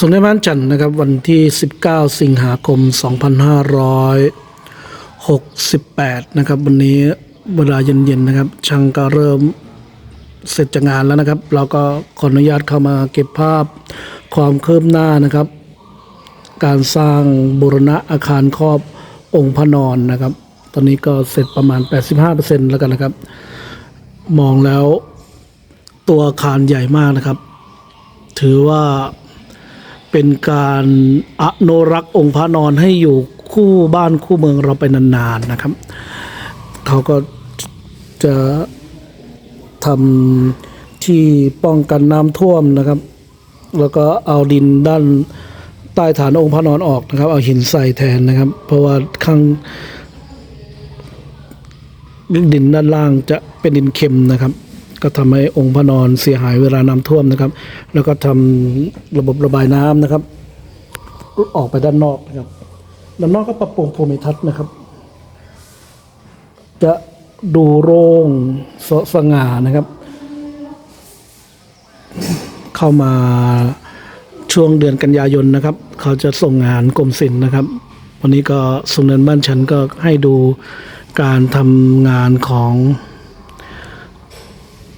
สมเด็จพระจันทร์นะครับวันที่ 19 สิงหาคม 2568 นะครับ วันนี้เวลาเย็นๆนะครับ ช่างก็เริ่มเสร็จจากงานแล้วนะครับ เราก็ขออนุญาตเข้ามาเก็บภาพความคืบหน้านะครับ การสร้างบูรณะอาคารครอบองค์พระนอนนะครับ ตอนนี้ก็เสร็จประมาณ 85%แล้วกันนะครับ มองแล้วตัวอาคารใหญ่มากนะครับ ถือว่า เป็นการอนุรักษ์องค์พระนอนให้อยู่คู่บ้านคู่เมืองเราไปนานๆนะครับ เขาก็จะทำที่ป้องกันน้ำท่วมนะครับ แล้วก็เอาดินด้านใต้ฐานองค์พระนอนออกนะครับ เอาหินใส่แทนนะครับ เพราะว่าข้างดินด้านล่างจะเป็นดินเค็มนะครับ ก็ทำให้องค์พระนอนเสียหายเวลาน้ำท่วมนะครับ แล้วก็ทำระบบระบายน้ำนะครับออกไปด้านนอกนะครับด้านนอกก็ปรับปรุงภูมิทัศน์นะครับ จะดูโร่งสสง่านะครับ เข้ามาช่วงเดือนกันยายนนะครับ เขาจะส่งงานกรมศิลป์นะครับ วันนี้ก็สมเด็จบ้านฉันก็ให้ดูการทำงานของ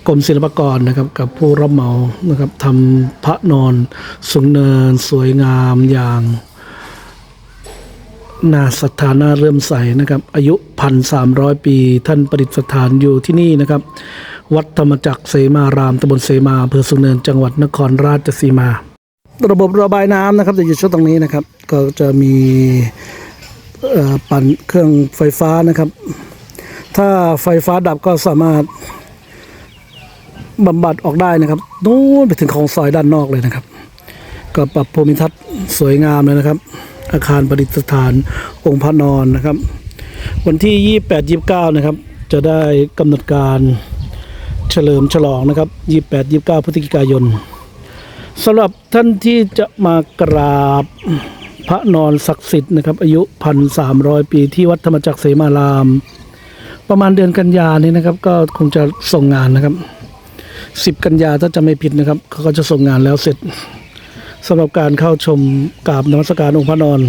กรมศิลปากรนะครับกับผู้รับเหมานะครับทำพระนอนสูงเนินสวยงามอย่างนาสถานาเริ่มใสนะครับ อายุพันสามร้อยปี ท่านประดิษฐานอยู่ที่นี่นะครับ วัดธรรมจักรเสมารามตำบลเสมาอำเภอสุนเนินจังหวัดนครราชสีมา ระบบระบายน้ำนะครับจะอยู่ช่วงตรงนี้นะครับ ก็จะมีปั่นเครื่องไฟฟ้านะครับ ถ้าไฟฟ้าดับก็สามารถ บำบัดออกได้นะครับนู้นไปถึงของซอยด้านนอกเลยนะครับ ก็ปรับภูมิทัศน์สวยงามเลยนะครับ อาคารประดิษฐานองค์พระนอนนะครับ วันที่ 28 29 นะครับ จะได้กำหนดการเฉลิมฉลองนะครับ 28 29 พฤศจิกายนสำหรับท่านที่จะมากราบพระนอนศักดิ์สิทธิ์นะครับ อายุ 1,300 ปีที่วัดธรรมจักรเสมาราม ประมาณเดือนกันยานี้นะครับ ก็คงจะส่งงานนะครับ 10 กันยาถ้าจะไม่ผิดนะครับเขาก็จะส่งงานแล้วเสร็จสำหรับการเข้าชมกราบนมัสการองค์พระนอน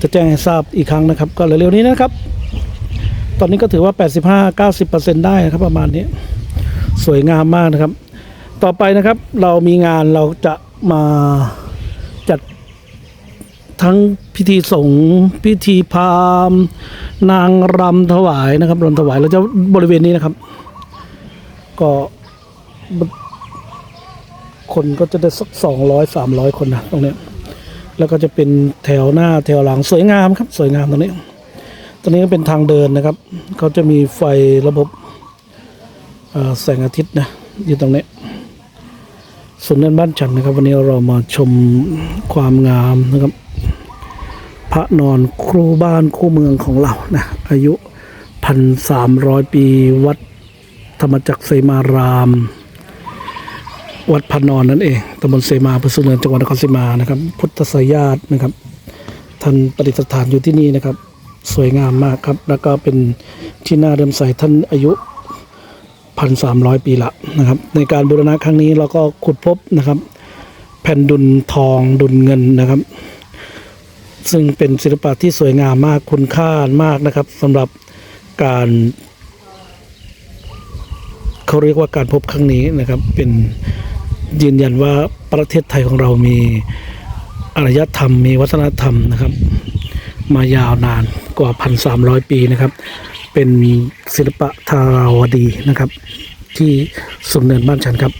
จะแจ้งให้ทราบอีกครั้งนะครับ ก็เร็วๆนี้นะครับ ตอนนี้ก็ถือว่า 85-90%ได้นะครับประมาณนี้ สวยงามมากนะครับ ต่อไปนะครับเรามีงานเราจะมาจัดทั้งพิธีสงฆ์พิธีพราหมณ์นางรำถวายนะครับรำถวายเราจะบริเวณนี้นะครับ ก็ คนก็จะได้สักสองร้อยสามร้อยคนนะตรงนี้แล้วก็จะเป็นแถวหน้าแถวหลังสวยงามครับ สวยงามตรงนี้ตรงนี้ก็เป็นทางเดินนะครับเขาจะมีไฟระบบแสงอาทิตย์นะอยู่ตรงนี้ส่วนด้านบ้านฉันนะครับ วันนี้เรามาชมความงามนะครับ พระนอนครูบ้านคู่เมืองของเรานะอายุพันสามร้อยปีวัดธรรมจักรเสมาราม วัดพระนอนนั่นเองตำบลเสมาอำเภอสุเนินจังหวัดนครศรีมานะครับ พุทธสยาตนะครับ ท่านประดิษฐานอยู่ที่นี่นะครับ สวยงามมากครับ แล้วก็เป็นที่น่าเริ่มใสท่านอายุพันสามร้อยปีละนะครับ ในการบูรณะครั้งนี้เราก็ขุดพบนะครับ แผ่นดุลทองดุลเงินนะครับ ซึ่งเป็นศิลปะที่สวยงามมากคุณค่ามากนะครับสำหรับการเขาเรียกว่าการพบครั้งนี้นะครับเป็น ยืนยันว่าประเทศไทยของเรามีอารยธรรม มีวัฒนธรรมนะครับ มายาวนานกว่า 1,300 ปีนะครับ เป็นศิลปะทาราวดีนะครับ ที่สุนเนินบ้านฉันครับ